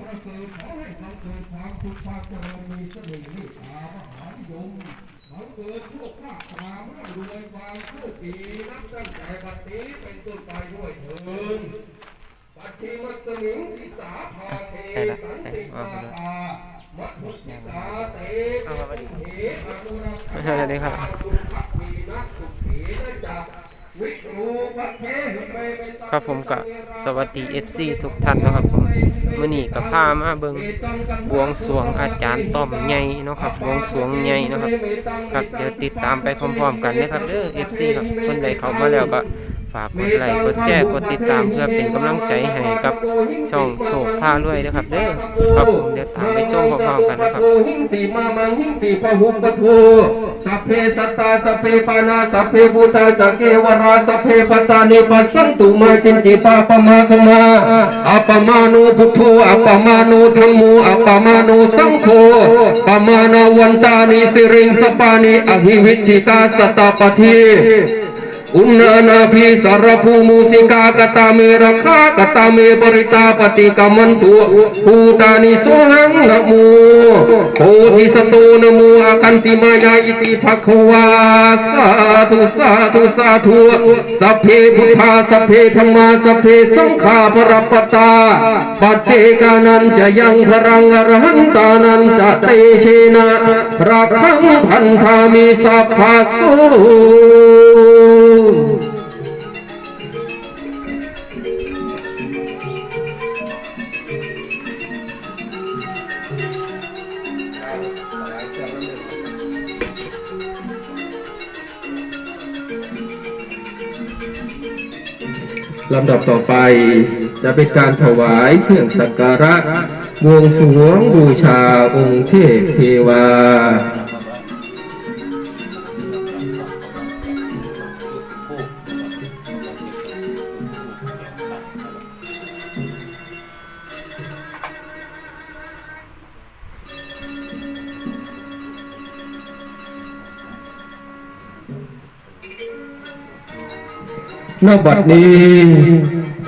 ประเสริฐขอให้บังเกิดความสุขความเจริญมีเสน่ห์เมตตามหานิยมบังเกิดโชคลาภความร่ำรวยความโชคดีนับตั้งแต่บัดนี้เป็นต้นไปด้วยเถิดปัจฉิมสมิงทิสาภาเทสันติมาตามัทธุสิกาเตเทอนุรักษ์สวัสดีครับสุขมีนักสุขีนะจ๊ะวิ ครับผมกับสวัสดี FC ทุกท่านนะครับผมมื่อนี้ก็พามาเบิงบวงสวงอาจารย์ต้อมใหญ่นะครับบวงสวงใหญ่นะครับ ครับเดี๋ยวติดตามไปพร้อมๆกันนะครับเด้อ FC ครับคนใดเข้ามาแล้วก็ ฝากกดไลค์กดแชร์กดติดตามเพื่อเป็นกำลังใจให้กับช่องโชคพารวยนะครับเด้อครับผมเดี๋ยวตามไปชมพร้อมๆกันนะครับหิ้งสีมามังหิ้งสีพหุมปโทสัพเพสัตตาสัพเพปานาสัพเพภูตาจักเกวราสัพเพปตานิปัสสันตุมาจินจิปาปมาคมาอัปมาโนพุทโธอัปมาโนธรรมโมอัปมาโนสังโฆปมานาวันตานิสิริงสปานิอหิวิชิตาสตตปที อุณนานาภิสารภูมูสิกากตาเมรคากตาเมปริตาปฏิกรรมันตุภูตานิสุหังนะโมโพธิสตูนโมอาคันติมายาอิติภควาสาธุสาธุสาธุสัพเพพุทธาสัพเพธรรมาสัพเพสังฆาปรปตาปัจเจกานันจะยังพรังอรหันตานันจะเตเชนะรักขังพันธามิสัพพาสุ ลำดับต่อไปจะเป็นการถวายเครื่องสักการะบวงสรวงบูชาองค์เทพเทวา ณบัดนี้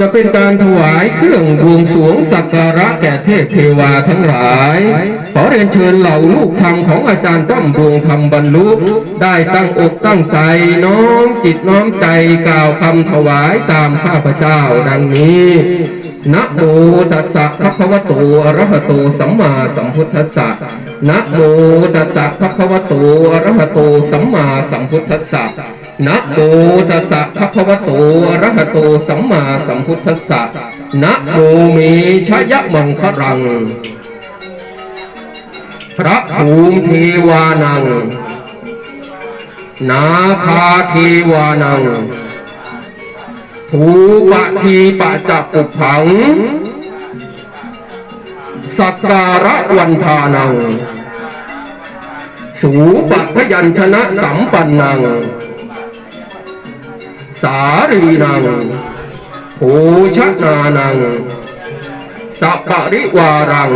จะเป็นการถวายเครื่องบวงสรวงสักการะแก่เทพเทวาทั้งหลาย ขอเรียนเชิญเหล่าลูกธรรมของอาจารย์ต้อมดวงธรรมบรรลุได้ตั้งอกตั้งใจน้อมจิตน้อมใจกล่าวคำถวายตามข้าพเจ้าดังนี้นะโมตัสสะภะคะวะโตอะระหะโตสัมมาสัมพุทธัสสะนะโมตัสสะภะคะวะโตอะระหะโตสัมมาสัมพุทธัสสะ นะโมตัสสะภะคะวะโตอะระหะโตสัมมาสัมพุทธัสสะนะโมเมชยมังครัง พระภูมิเทวานัง นาคาเทวานังทูปะทีปะจักปุผัง สักการะวันทานัง สูปะพยัญชนะสัมปันนัง สารีนังโภชนานังสัปริวารัง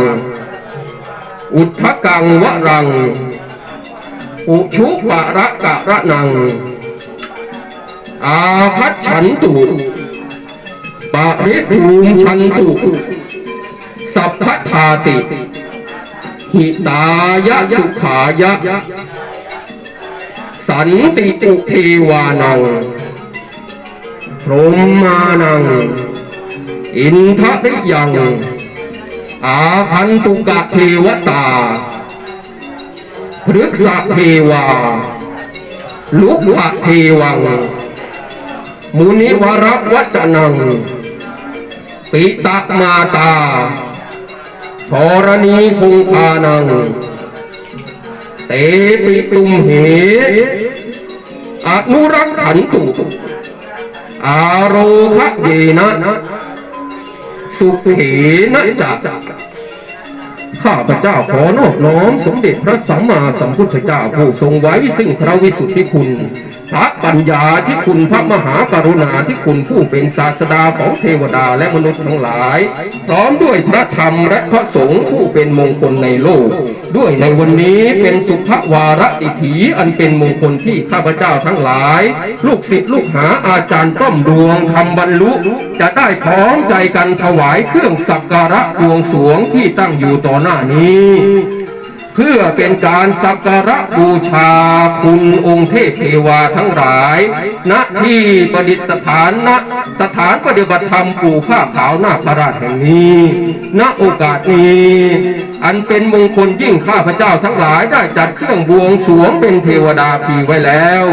อุทธกังวรัง อุชุปะระกะระนัง อาพัชฉันตุปะริภูมิชันตุสัพพทาติ หิตายะสุขายะ สันติอุเทวานัง รหมานัง อินทริยัง อาคันตุกะเทวตาพฤกษเทวา ลุกขะเทวัง มุนิวรวัจนัง ปิตะมาตาธรณีคงคานัง เตปิตุมเหอนุรักขันตุ อาโรคะเยนะ สุเขนะจะข้าพเจ้าขอนอบน้อมสมเด็จพระสัมมาสัมพุทธเจ้าผู้ทรงไว้ซึ่งพระวิสุทธิคุณ พระปัญญาที่คุณพระมหากรุณาที่คุณผู้เป็นศาสดาของเทวดาและมนุษย์ทั้งหลาย พร้อมด้วยพระธรรมและพระสงฆ์ผู้เป็นมงคลในโลก ด้วยในวันนี้เป็นสุภวาระอิถีอันเป็นมงคลที่ข้าพเจ้าทั้งหลาย ลูกศิษย์ลูกหาอาจารย์ต้อมดวงทำบรรลุ จะได้พร้อมใจกันถวายเครื่องสักการะบวงสวงที่ตั้งอยู่ต่อหน้านี้ เพื่อเป็นการสักการะบูชาคุณองค์เทพเทวาทั้งหลาย ณ ที่ประดิษฐานณสถานปฏิบัติธรรมปู่ผ้าขาวนาคราชแห่งนี้ ณ โอกาสนี้ อันเป็นมงคลยิ่งข้าพเจ้าทั้งหลายได้จัดเครื่องบวงสรวงเป็นเทวดาพีไว้แล้ว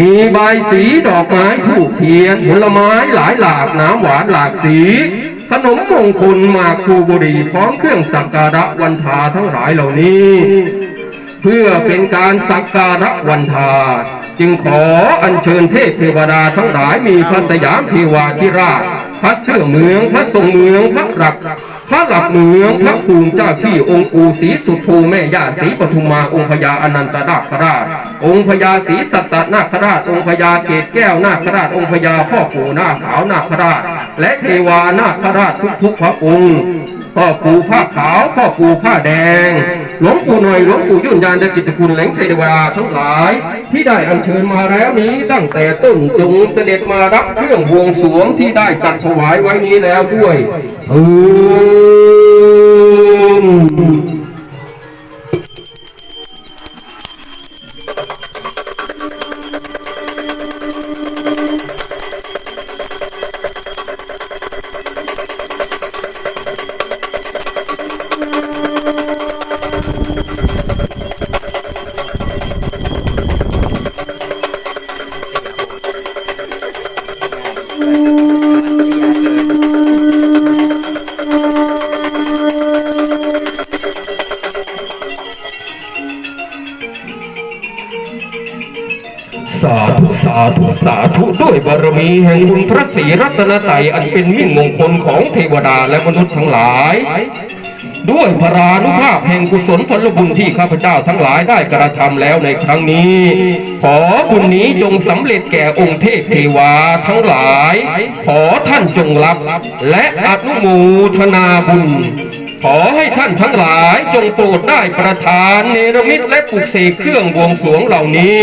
มีใบสีดอกไม้ถูกเทียนผลไม้หลายหลากน้ำหวานหลากสี ขนมมงคลมากคูบุรีพร้อมเครื่องสักการะวันทาทั้งหลายเหล่านี้ เพื่อเป็นการสักการะวันทา จึงขออัญเชิญเทพเทวดาทั้งหลายมีพระสยามเทวาธิราช พระเสื่อเมือง พระทรงเมือง พระหลักพระหลักเมือง พระภูมิเจ้าที่องค์ปู่ศรีสุโธแม่ย่าศรีปทุมมาองค์พญาอนันตนาคราช องค์พญาศรีสัตตนาคราช องค์พญาเกตแก้วนาคราช องค์พญาพ่อปู่นาขาวนาคราช และเทวานาคราชทุกๆพระองค์พ่อปู่ผ้าขาวพ่อปู่ผ้าแดง หลวงปู่หน่อยหลวงปู่ยุ่นยานเดชกิตติคุณแหล่งเทวดาทั้งหลาย ที่ได้อัญเชิญมาแล้วนี้ตั้งแต่ต้นจงเสด็จมารับเครื่องบวงสรวงที่ได้จัดถวายไว้นี้แล้วด้วยเออ สาธุด้วยบารมีแห่งคุณพระศรีรัตนตรัยอันเป็นมิ่งมงคลของเทวดาและมนุษย์ทั้งหลาย ด้วยพรานุภาพแห่งกุศลผลบุญที่ข้าพเจ้าทั้งหลายได้กระทำแล้วในครั้งนี้ ขอบุญนี้จงสำเร็จแก่องค์เทพเทวาทั้งหลาย ขอท่านจงรับ และอนุโมทนาบุญขอให้ท่านทั้งหลายจงโปรดได้ประทานเนรมิตและปลุกเสกเครื่องบวงสวงเหล่านี้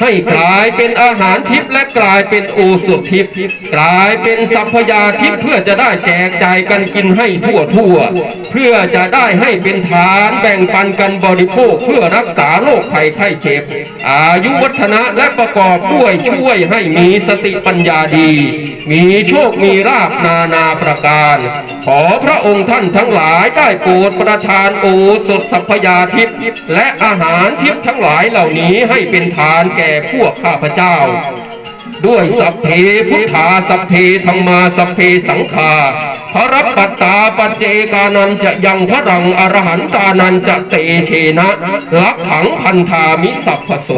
ให้กลายเป็นอาหารทิพย์และกลายเป็นโอสถทิพย์กลายเป็นสัพพยาทิพย์เพื่อจะได้แจกจ่ายกันกินให้ทั่วทั่ว เพื่อจะได้ให้เป็นทานแบ่งปันกันบริโภคเพื่อรักษาโรคภัยไข้เจ็บ อายุวัฒนะและประกอบด้วยช่วยให้มีสติปัญญาดี มีโชคมีลาภนานาประการ ขอพระองค์ท่านทั้งหลายได้โปรดประทานโอสถสัพพยาทิพย์และอาหารทิพย์ทั้งหลายเหล่านี้ให้เป็นทานแก่ก่พวกข้าพเจ้า ด้วยสัพเพพุทธาสัพเพธรรมาสัพเพสังฆาพระปัตตาปเจกานันจะยังพระรังอรหันตานันจะเตเชนะลักขังพันธามิสัพพโส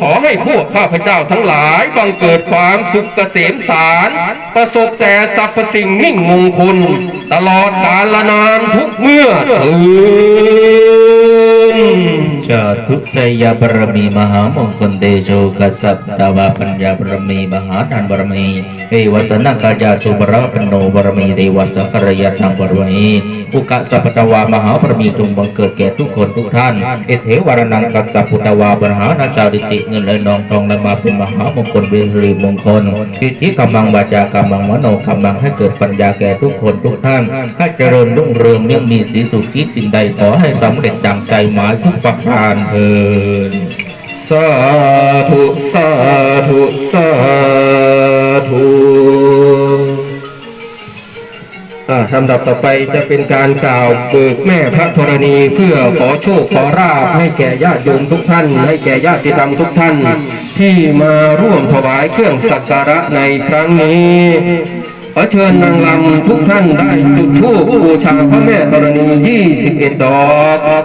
ขอให้พวกข้าพเจ้าทั้งหลายบังเกิดความสุขเกษมสาร ประสบแต่สรรพสิ่งมิ่งมงคล ตลอดกาลนานทุกเมื่อเถิน ชาทุสยบารมีมหามงคลเดโชกัสสปดาวาปัญญาบรมีมหาทานบรมีเอวสนกาจาสุบรปโนบรมีเดวสังกรยตังบรมีอุกะสัพตวามหาบรมีจงบังเกิดแก่ทุกคนทุกท่านเอเทวารนังกัสสพุตวาบรหานาจาริติเงินเลยนองทองและมาเป็นมหามงคลเวรีมงคลทิฏฐิกำมังวาจากำมังมโนกำมังให้เกิดปัญญาแก่ทุกคนทุกท่านให้เจริญรุ่งเรืองยังมีสีสุขคิดสิ่งใดขอให้สำเร็จดังใจหมายทุกประการเถิดสาธุสาธุสาธุอ่าลำดับต่อไปจะเป็นการกล่าวเบิกแม่พระธรณีเพื่อขอโชคขอราบให้แก่ญาติโยมทุกท่าน ให้แก่ญาติธรรมทุกท่าน ที่มาร่วมถวายเครื่องสักการะในครั้งนี้ขอเชิญนางลำทุกท่านได้จุดธูปบูชาพระแม่ธรณี 21 ดอก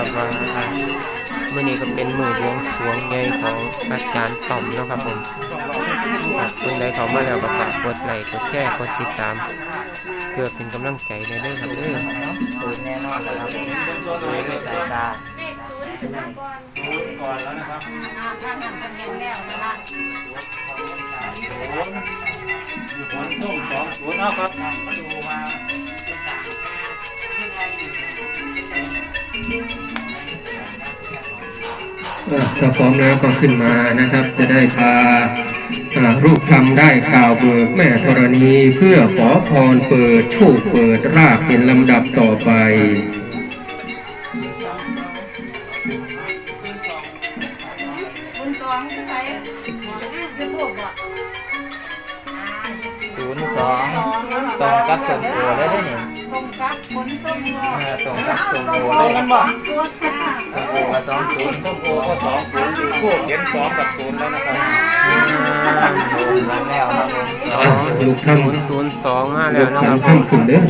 ครับว่ามื่อนี้ก็เป็นมือบวงสวงใหญ่ของอาจารย์ต่อมนะครับผมครับเพื่อนใดเขามาแล้วก็ฝากกดไลค์กดแชร์กดติดตาม เพื่อเป็นกำลังใจในเรื่องครับเด้อศูนย์แน่นอนแล้วนะครับดูด้วยสายตาอะ ถ้าพร้อมแล้วก็ขึ้นมานะครับ จะได้พาอ่ารูปธรรมได้กล่าวเบิกแม่ธรณีเพื่อขอพรเปิดโชคเปิดราบเป็นลำดับต่อไปคุณสองใช้หมอนะเป็นพวกบ่ศูนย์สองสองกับส่งตัวได้ด้วย นี่ตรงกับขนส้มหัวเออส่งกับส่งกันบ่ตัวจ้าโอ้สองศูนย์ส้มโอก็สองศูนย์คู่เขียนสองกับศูนย์แล้วนะครับศูนแล้วครับสองลูกศูนย์ศูนย์สองมาแล้วนะครับทำผมทำขึ้นเด้อ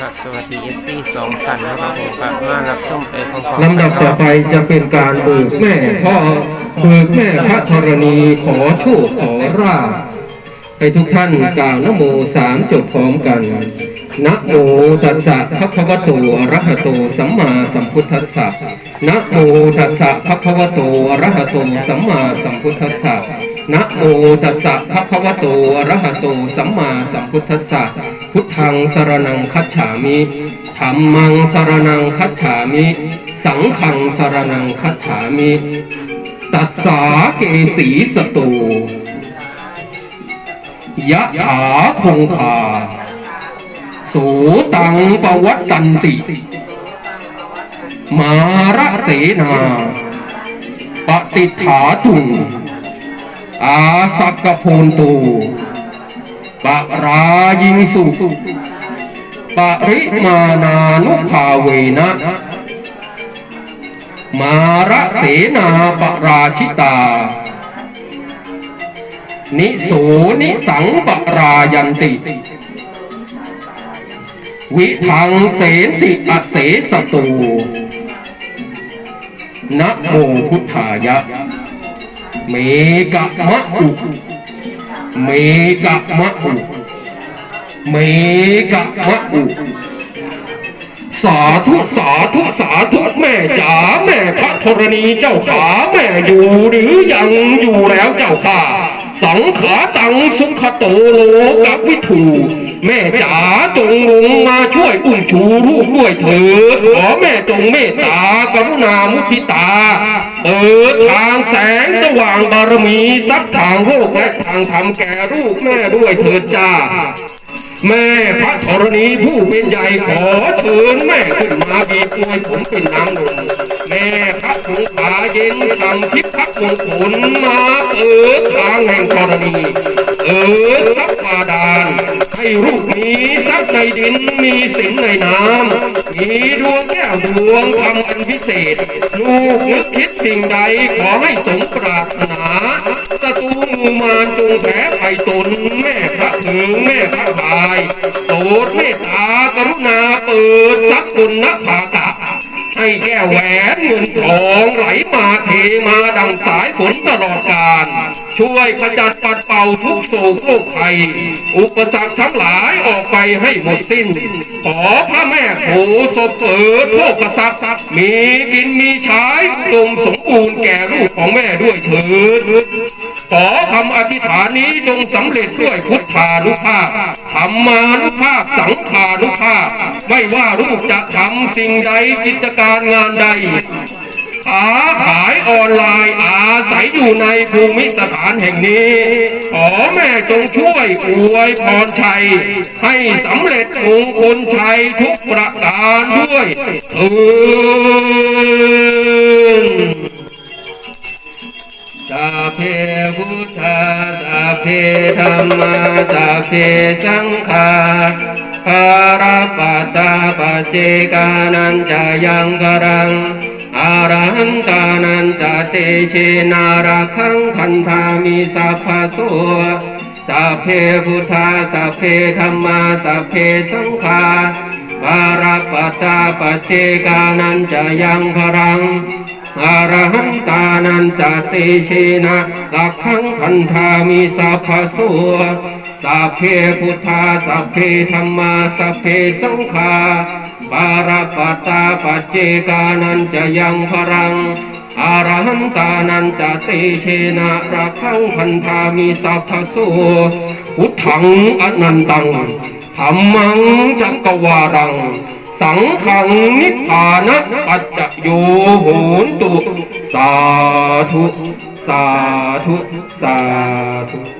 ครับสวัสดี FC สองท่านนะครับผมครับมารับชมไปพร้อมๆกันลำดับต่อไปจะเป็นการเบิกแม่พ่อเบิกแม่พระธรณีขอโชคขอราบ ให้ทุกท่านกล่าวนโมสามจบพร้อมกัน นะโมตัสสะภะคะวะโตอะระหะโตสัมมาสัมพุทธัสสะ นะโมตัสสะภะคะวะโตอะระหะโตสัมมาสัมพุทธัสสะ นะโมตัสสะภะคะวะโตอะระหะโตสัมมาสัมพุทธัสสะ พุทธังสรณังคัจฉามิธรรมังสรนังคัจฉามิ สังฆังสรนังคัจฉามิ ตัสสาเกสีสตู ยะถาคงคาสูตังปวัตตันติ มาระเสนาปฏิฐาตุงอาสักกโพนตูปะรายิงสุปริมานานุภาเวนะ มาระเสนาปราชิตา นิโสนิสังปรายันติ วิทังเสนติอเสสตูนะโมพุทธายะ เมกะมะอุเมกะมะอุเมกะมะอุสาธุสาธุสาธุแม่จ๋าแม่พระธรณีเจ้าขาแม่อยู่หรือยังอยู่แล้วเจ้าข้า สังขาตังสุขโตโลกับวิถูแม่จ๋าจงลงมาช่วยอุ้มชูลูกด้วยเถิดขอแม่จงเมตตากรุณามุทิตา เออทางแสงสว่างบารมีซับทางโลกและทางธรรมแก่ลูกแม่ด้วยเถิดจ้า แม่พระธรณีผู้เป็นใหญ่ขอเชิญแม่ขึ้นมาบีบมวยผมเป็นน้ำนมแม่พระคงขาเย็นทำทิพย์พระมงคลมาเอิดทางแห่งธรณีเปิดซับบาดาล ให้ลูกมีทรัพย์ในดินมีสินในน้ำมีดวงแก้วดวงธรรมอันพิเศษ ลูกนึกคิดสิ่งใดขอให้สมปรารถนาศัตรูงูมารจงแพ้ไผ่ตนแม่พระถึงแม่พระพายโปรดเมตตากรุณาเปิดทรัพย์บุญนภากะให้แก้วแหวนเงินทองไหลมาเทมาดังสายฝนตลอดกาล ช่วยขจัดปัดเป่าทุกโศกโรคภัย อุปสรรคทั้งหลายออกไปให้หมดสิ้น ขอพระแม่โพศพเปิดโภกทรัพย์มีกินมีใช้จงสมบูรณ์แก่ลูกของแม่ด้วยเถิดขอคำอธิษฐานนี้จงสำเร็จด้วยพุทธานุภาพธรรมานุภาพสังขานุภาพ ไม่ว่าลูกจะทำสิ่งใดกิจการงานใด ค้าขายออนไลน์อาศัยอยู่ในภูมิสถานแห่งนี้ ขอแม่จงช่วยอวยพรชัย ให้สำเร็จมงคลชัยทุกประการด้วยเถิดสัพเพพุทธาสัพเพธรรมาสัพเพสังฆาภาราปัตตาปเจกานันจะยังกรัง อารหันตานันจเตเชนารักขังพันธามิสัพพะโสสัพเพพุทธาสัพเพธรรมาสัพเพสังฆาภาราปัตตาปเจกานันจะยังกรังอารหันตานันจะเตเชนะลักขังพันธามิสัพพะโสสัพเพพุทธาสัพเพธรรมาสัพเพสังฆา ปาราปัตตาปัจเจกานันจะยังพรังอารหันตานันจะเตเชนะรักขังพันธามิสัพพะโสพุทธังอนันตังธรรมังจักวารัง สังขังนิพพานะปัจจโยโหนตุ สาธุ สาธุ สาธุ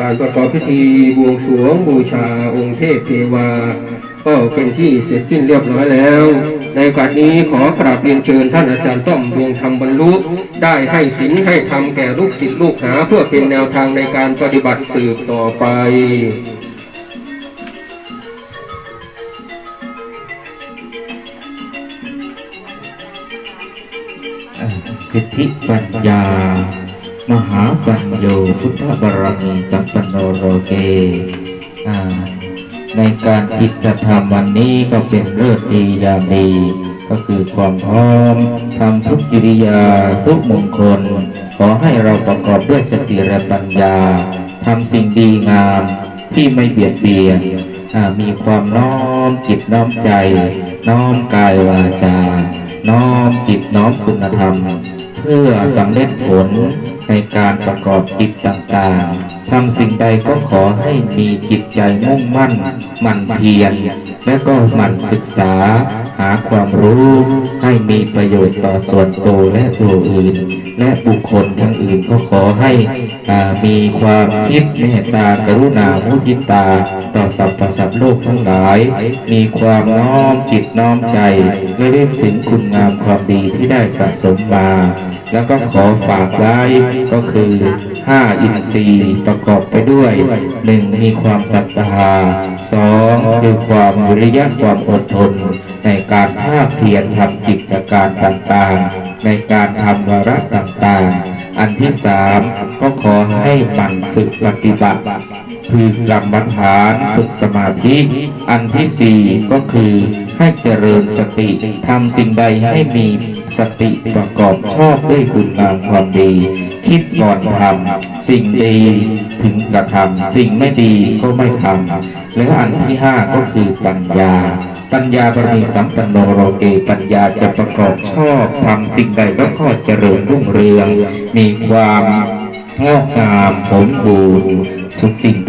การประกอบพิธีบวงสรวงบูชาองค์เทพเทวา ก็เป็นที่เสร็จสิ้นเรียบร้อยแล้ว ในโอกาสนี้ขอกราบเรียนเชิญท่านอาจารย์ต้อมดวงธรรมบรรลุ ได้ให้ศีลให้ธรรมแก่ลูกศิษย์ลูกหา เพื่อเป็นแนวทางในการปฏิบัติสืบต่อไปสิทธิปัญญา มหาปัญโยพุทธบารมีสัมปันโนโรเกในการกิจธรรมวันนี้ก็เป็นเลิศดียามดี ก็คือความพร้อมทำทุกกิริยาทุกมงคล ขอให้เราประกอบด้วยสติและปัญญาทำสิ่งดีงามที่ไม่เบียดเบียนมีความน้อมจิตน้อมใจ น้อมกายวาจา น้อมจิตน้อมคุณธรรม เพื่อสำเร็จผล ในการประกอบจิตต่างๆทำสิ่งใดก็ขอให้มีจิตใจมุ่งมั่น มั่นเพียร และก็หมั่นศึกษาหาความรู้ให้มีประโยชน์ต่อส่วนตัวและตัวอื่น และบุคคลทั้งอื่นก็ขอให้อ่ามีความคิดเมตตากรุณามุทิตา ต่อสรรพสัตว์โลกทั้งหลาย มีความน้อมจิตน้อมใจและเรื่องถึงคุณงามความดีที่ได้สะสมมา แล้วก็ขอฝากไว้ก็คือ ห้าอินทรีย์ประกอบไปด้วยหนึ่งมีความศรัทธาสองคือความวิริยะความอดทน ในการภาคเพียรทำกิจการต่างๆ ในการทำวาระต่างๆ อันที่สามก็ขอให้มันฝึกปฏิบัติคือกรรมฐานฝึกสมาธิ อันที่สี่ก็คือให้เจริญสติทำสิ่งใดให้มี สติประกอบชอบด้วยคุณงามความดี คิดก่อนทำสิ่งดีถึงกระทำสิ่งไม่ดีก็ไม่ทำและอันที่ห้าก็คือปัญญา ปัญญาบารมีสัมปันโนโรเกปัญญาจะประกอบชอบทำสิ่งใดแล้วก็เจริญรุ่งเรือง มีความงอกงามสมบูรณ์ทุกสิ่ง